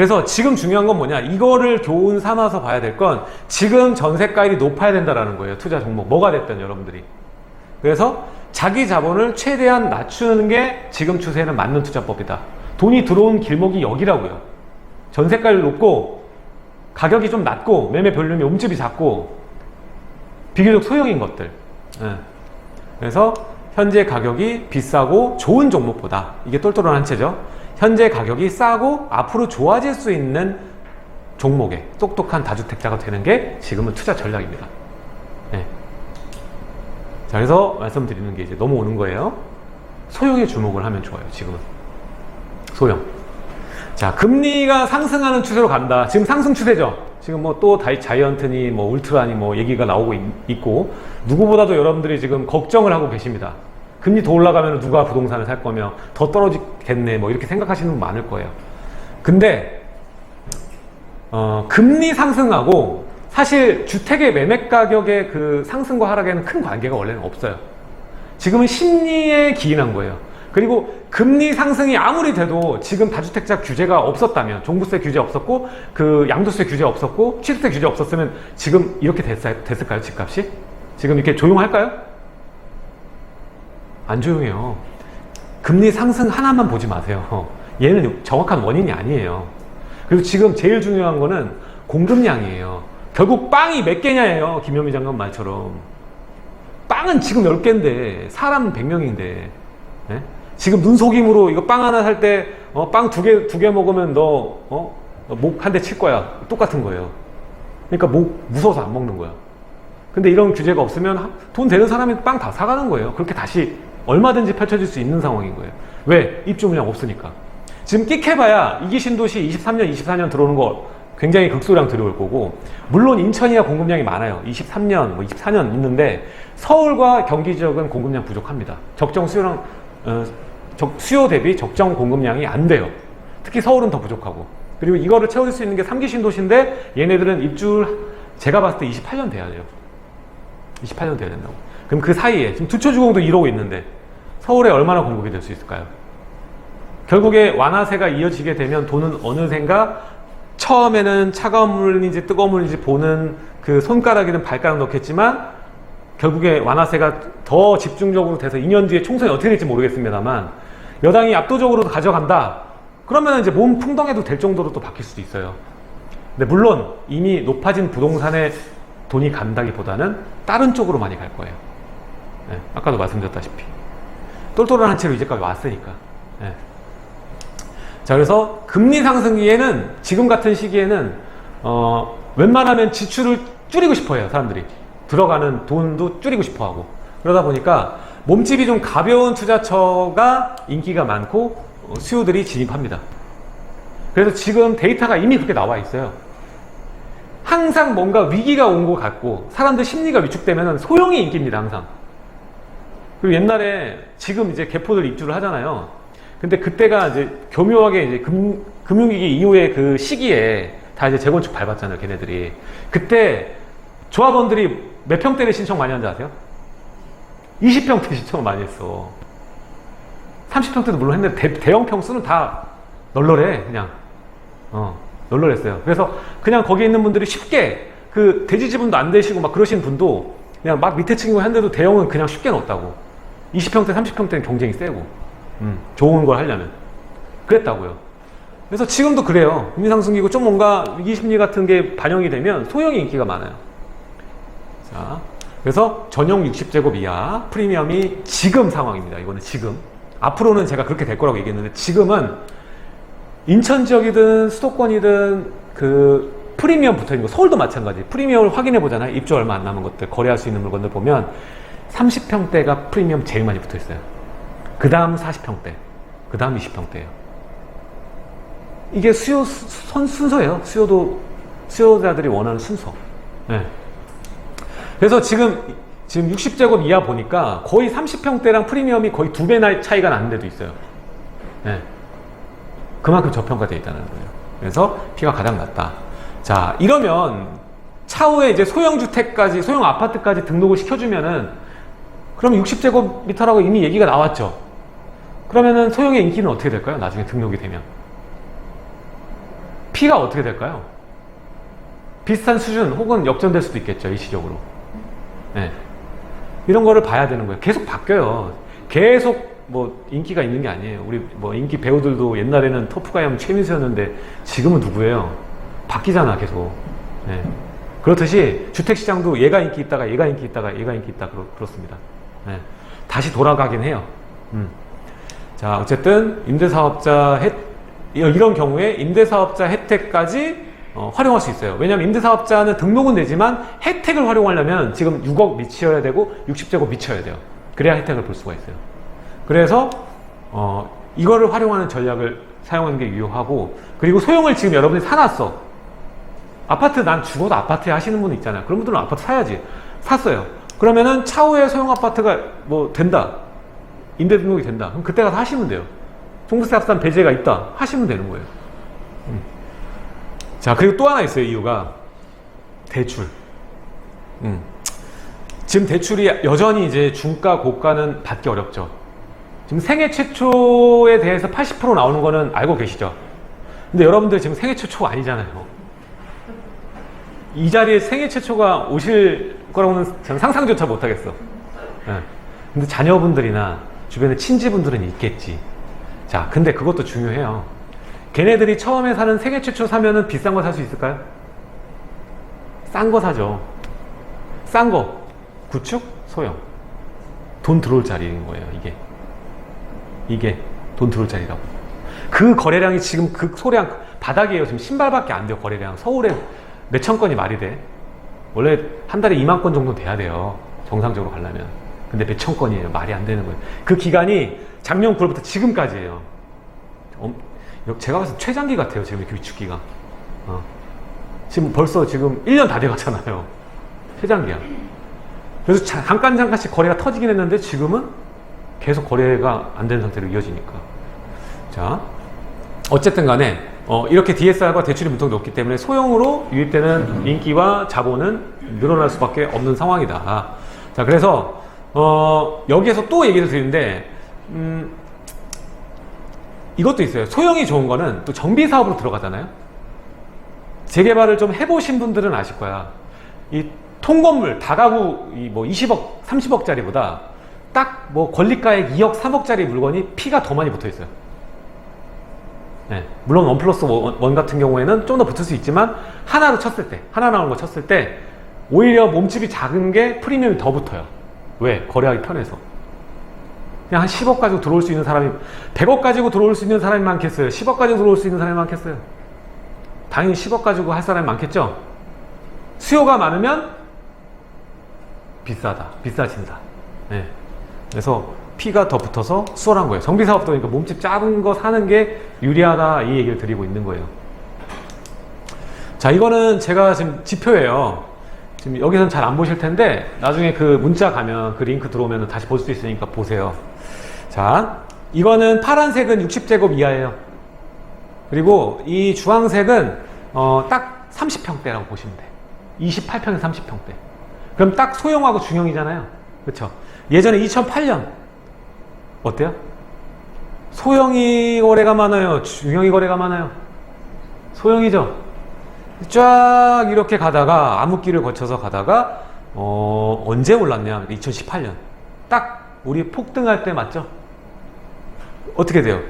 그래서 지금 중요한 건 뭐냐? 이거를 교훈 삼아서 봐야 될 건 지금 전세가율이 높아야 된다라는 거예요. 투자 종목. 뭐가 됐든 여러분들이. 그래서 자기 자본을 최대한 낮추는 게 지금 추세는 맞는 투자법이다. 돈이 들어온 길목이 여기라고요. 전세가율 높고 가격이 좀 낮고 매매 볼륨이 움집이 작고 비교적 소형인 것들. 예. 그래서 현재 가격이 비싸고 좋은 종목보다 이게 똘똘한 한 채죠. 현재 가격이 싸고 앞으로 좋아질 수 있는 종목에 똑똑한 다주택자가 되는 게 지금은 투자 전략입니다. 예. 자, 그래서 말씀드리는 게 이제 넘어오는 거예요. 소형에 주목을 하면 좋아요, 지금은. 소형. 자, 금리가 상승하는 추세로 간다. 지금 상승 추세죠? 지금 뭐 또 자이언트니 뭐 울트라니 뭐 얘기가 나오고 있, 고 누구보다도 여러분들이 지금 걱정을 하고 계십니다. 금리 더 올라가면 누가 부동산을 살 거며 더 떨어지겠네 뭐 이렇게 생각하시는 분 많을 거예요. 근데 어, 금리 상승하고 사실 주택의 매매 가격의 그 상승과 하락에는 큰 관계가 원래는 없어요. 지금은 심리에 기인한 거예요. 그리고 금리 상승이 아무리 돼도 지금 다주택자 규제가 없었다면 종부세 규제 없었고 그 양도세 규제 없었고 취득세 규제 없었으면 지금 이렇게 됐, 됐을까요 집값이? 지금 이렇게 조용할까요? 안 조용해요. 금리 상승 하나만 보지 마세요. 얘는 정확한 원인이 아니에요. 그리고 지금 제일 중요한 거는 공급량이에요. 결국 빵이 몇 개냐예요. 김현미 장관 말처럼. 빵은 지금 10개인데 사람은 100명인데 예? 지금 눈속임으로 이거 빵 하나 살 때 어, 빵 두 개 두 개 먹으면 너 어? 목 한 대 칠 거야. 똑같은 거예요. 그러니까 목 무서워서 안 먹는 거야. 근데 이런 규제가 없으면 돈 되는 사람이 빵 다 사가는 거예요. 그렇게 다시 얼마든지 펼쳐질 수 있는 상황인 거예요. 왜? 입주 물량 없으니까. 지금 끽해봐야 이기 신도시 23년, 24년 들어오는 거 굉장히 극소량 들어올 거고 물론 인천이야 공급량이 많아요. 23년, 뭐 24년 있는데 서울과 경기 지역은 공급량 부족합니다. 적정 수요랑 어, 적, 수요 대비 적정 공급량이 안 돼요. 특히 서울은 더 부족하고 그리고 이거를 채워줄 수 있는 게 3기 신도시인데 얘네들은 입주 제가 봤을 때 28년 돼야 돼요. 28년 돼야 된다고. 그럼 그 사이에 지금 두초주공도 이러고 있는데 서울에 얼마나 공급이 될 수 있을까요? 결국에 완화세가 이어지게 되면 돈은 어느샌가 처음에는 차가운 물인지 뜨거운 물인지 보는 그 손가락이든 발가락 넣겠지만 결국에 완화세가 더 집중적으로 돼서 2년 뒤에 총선이 어떻게 될지 모르겠습니다만 여당이 압도적으로 가져간다. 그러면 이제 몸 풍덩해도 될 정도로 또 바뀔 수도 있어요. 근데 물론 이미 높아진 부동산에 돈이 간다기보다는 다른 쪽으로 많이 갈 거예요. 네, 아까도 말씀드렸다시피 똘똘한 한 채로 이제까지 왔으니까. 네. 자 그래서 금리 상승기에는 지금 같은 시기에는 어, 웬만하면 지출을 줄이고 싶어해요 사람들이 들어가는 돈도 줄이고 싶어하고 그러다 보니까 몸집이 좀 가벼운 투자처가 인기가 많고 어, 수요들이 진입합니다. 그래서 지금 데이터가 이미 그렇게 나와 있어요. 항상 뭔가 위기가 온 것 같고 사람들 심리가 위축되면 소형이 인기입니다 항상. 그리고 옛날에 지금 이제 개포들 입주를 하잖아요. 근데 그때가 이제 교묘하게 이제 금, 금융위기 이후의 그 시기에 다 이제 재건축 밟았잖아요, 걔네들이. 그때 조합원들이 몇 평대를 신청 많이 한지 아세요? 20평대 신청 많이 했어. 30평대도 물론 했는데 대, 대형 평수는 다 널널해, 그냥. 어, 널널했어요. 그래서 그냥 거기 있는 분들이 쉽게 그 대지 지분도 안 되시고 막 그러신 분도 그냥 막 밑에 층이고 한데도 대형은 그냥 쉽게 넣었다고. 20평대, 30평대는 경쟁이 세고. 음, 좋은 걸 하려면. 그랬다고요. 그래서 지금도 그래요. 금리상승기고 좀 뭔가 위기심리 같은 게 반영이 되면 소형이 인기가 많아요. 자, 그래서 전용 60제곱 이하 프리미엄이 지금 상황입니다. 이거는 지금. 앞으로는 제가 그렇게 될 거라고 얘기했는데 지금은 인천 지역이든 수도권이든 그 프리미엄 붙어 있는 거 서울도 마찬가지. 프리미엄을 확인해 보잖아요. 입주 얼마 안 남은 것들 거래할 수 있는 물건들 보면 30평대가 프리미엄 제일 많이 붙어 있어요. 그 다음 40평대, 그 다음 20평대예요. 이게 수요 선 순서예요. 수요도 수요자들이 원하는 순서. 네. 그래서 지금 지금 60제곱 이하 보니까 거의 30평대랑 프리미엄이 거의 두 배나 차이가 나는 데도 있어요. 네. 그만큼 저평가되어 있다는 거예요. 그래서 피가 가장 낮다. 자, 이러면 차후에 이제 소형 주택까지, 소형 아파트까지 등록을 시켜주면은 그럼 60제곱미터라고 이미 얘기가 나왔죠. 그러면은 소형의 인기는 어떻게 될까요? 나중에 등록이 되면. P가 어떻게 될까요? 비슷한 수준 혹은 역전될 수도 있겠죠, 일시적으로. 네. 이런 거를 봐야 되는 거예요. 계속 바뀌어요. 계속 뭐 인기가 있는 게 아니에요. 우리 뭐 인기 배우들도 옛날에는 터프가이 하면 최민수였는데 지금은 누구예요? 바뀌잖아, 계속. 네. 그렇듯이 주택시장도 얘가 인기 있다가 얘가 인기 있다가 얘가 인기 있다 그렇, 그렇습니다. 네. 다시 돌아가긴 해요. 음. 자, 어쨌든 임대사업자 혜, 이런 경우에 임대사업자 혜택까지 어, 활용할 수 있어요. 왜냐하면 임대사업자는 등록은 되지만 혜택을 활용하려면 지금 6억 미쳐야 되고 60제곱 미쳐야 돼요. 그래야 혜택을 볼 수가 있어요. 그래서 어, 이거를 활용하는 전략을 사용하는 게 유효하고 그리고 소형을 지금 여러분이 사놨어. 아파트 난 죽어도 아파트에 하시는 분 있잖아요. 그런 분들은 아파트 사야지. 샀어요. 그러면은 차후에 소형 아파트가 뭐 된다. 임대 등록이 된다. 그럼 그때 가서 하시면 돼요. 종부세 합산 배제가 있다. 하시면 되는 거예요. 음. 자, 그리고 또 하나 있어요. 이유가 대출. 음. 지금 대출이 여전히 이제 중가, 고가는 받기 어렵죠. 지금 생애 최초에 대해서 80% 나오는 거는 알고 계시죠? 근데 여러분들 지금 생애 최초가 아니잖아요. 이 자리에 생애 최초가 오실 거라고는 저는 상상조차 못하겠어. 예. 근데 자녀분들이나 주변에 친지분들은 있겠지. 자, 근데 그것도 중요해요. 걔네들이 처음에 사는 생애 최초 사면은 비싼 거 살 수 있을까요? 싼 거 사죠. 싼 거. 구축? 소형. 돈 들어올 자리인 거예요, 이게. 이게 돈 들어올 자리라고. 그 거래량이 지금 그 소량 바닥이에요. 지금 신발밖에 안 돼요, 거래량. 서울에 몇 천 건이 말이 돼. 원래 한 달에 2만 건 정도 돼야 돼요. 정상적으로 가려면. 근데 몇 천 건이에요. 말이 안 되는 거예요. 그 기간이 작년 9월부터 지금까지예요. 엄- 제가 봤을 때 최장기 같아요. 지금 이렇게 위축기가. 어. 지금 벌써 지금 1년 다 돼가잖아요. 최장기야. 그래서 자- 잠깐 잠깐씩 거래가 터지긴 했는데 지금은 계속 거래가 안 되는 상태로 이어지니까. 자, 어쨌든 간에 어, 이렇게 DSR과 대출이 문턱이 높기 때문에 소형으로 유입되는 인기와 자본은 늘어날 수밖에 없는 상황이다. 자, 그래서 어, 여기에서 또 얘기를 드리는데 음, 이것도 있어요. 소형이 좋은 거는 또 정비 사업으로 들어가잖아요. 재개발을 좀 해보신 분들은 아실 거야. 이 통건물 다가구 이뭐 20억, 30억짜리보다 딱 뭐 권리가액 2억, 3억짜리 물건이 피가 더 많이 붙어 있어요. 네, 물론 원 플러스 원, 원 같은 경우에는 좀 더 붙을 수 있지만 하나로 쳤을 때, 하나 나오는 거 쳤을 때 오히려 몸집이 작은 게 프리미엄이 더 붙어요. 왜? 거래하기 편해서. 그냥 한 10억 가지고 들어올 수 있는 사람이 100억 가지고 들어올 수 있는 사람이 많겠어요? 10억 가지고 들어올 수 있는 사람이 많겠어요? 당연히 10억 가지고 할 사람이 많겠죠? 수요가 많으면 비싸다. 비싸진다. 네. 그래서 피가 더 붙어서 수월한 거예요. 정비 사업도 그러니까 몸집 작은 거 사는 게 유리하다 이 얘기를 드리고 있는 거예요. 자, 이거는 제가 지금 지표예요. 지금 여기서는 잘 안 보실 텐데 나중에 그 문자 가면 그 링크 들어오면 다시 볼 수 있으니까 보세요. 자, 이거는 파란색은 60제곱 이하예요. 그리고 이 주황색은 어, 딱 30평대라고 보시면 돼. 28평에 30평대. 그럼 딱 소형하고 중형이잖아요. 그렇죠? 예전에 2008년 어때요? 소형이 거래가 많아요. 중형이 거래가 많아요. 소형이죠. 쫙 이렇게 가다가 암흑기를 거쳐서 가다가 어, 언제 올랐냐? 2018년. 딱 우리 폭등할 때 맞죠? 어떻게 돼요?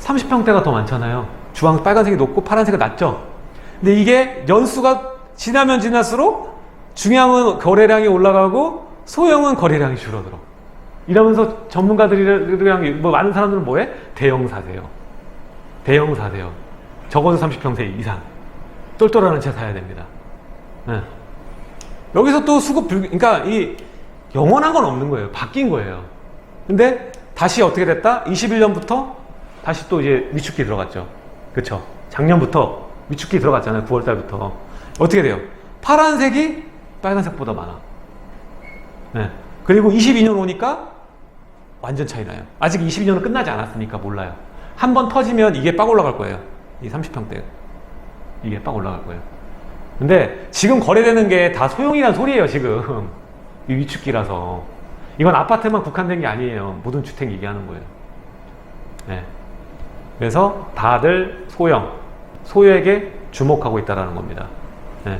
30평대가 더 많잖아요. 주황 빨간색이 높고 파란색이 낮죠. 근데 이게 연수가 지나면 지날수록 중형은 거래량이 올라가고 소형은 거래량이 줄어들어. 이러면서 전문가들이랑 뭐 많은 사람들은 뭐해? 대형 사세요. 대형 사세요. 적어도 30평대 이상. 똘똘한 채 사야 됩니다. 네. 여기서 또 수급 불, 그러니까 이 영원한 건 없는 거예요. 바뀐 거예요. 근데 다시 어떻게 됐다? 21년부터 다시 또 이제 위축기 들어갔죠. 그쵸? 작년부터 위축기 들어갔잖아요. 9월달부터. 어떻게 돼요? 파란색이 빨간색보다 많아. 네. 그리고 22년 오니까 완전 차이 나요. 아직 22년은 끝나지 않았으니까 몰라요. 한 번 터지면 이게 빡 올라갈 거예요. 이 30평대. 이게 빡 올라갈 거예요. 근데 지금 거래되는 게 다 소형이란 소리예요, 지금. 이 위축기라서. 이건 아파트만 국한된 게 아니에요. 모든 주택 얘기하는 거예요. 네. 그래서 다들 소형, 소액에 주목하고 있다라는 겁니다. 예.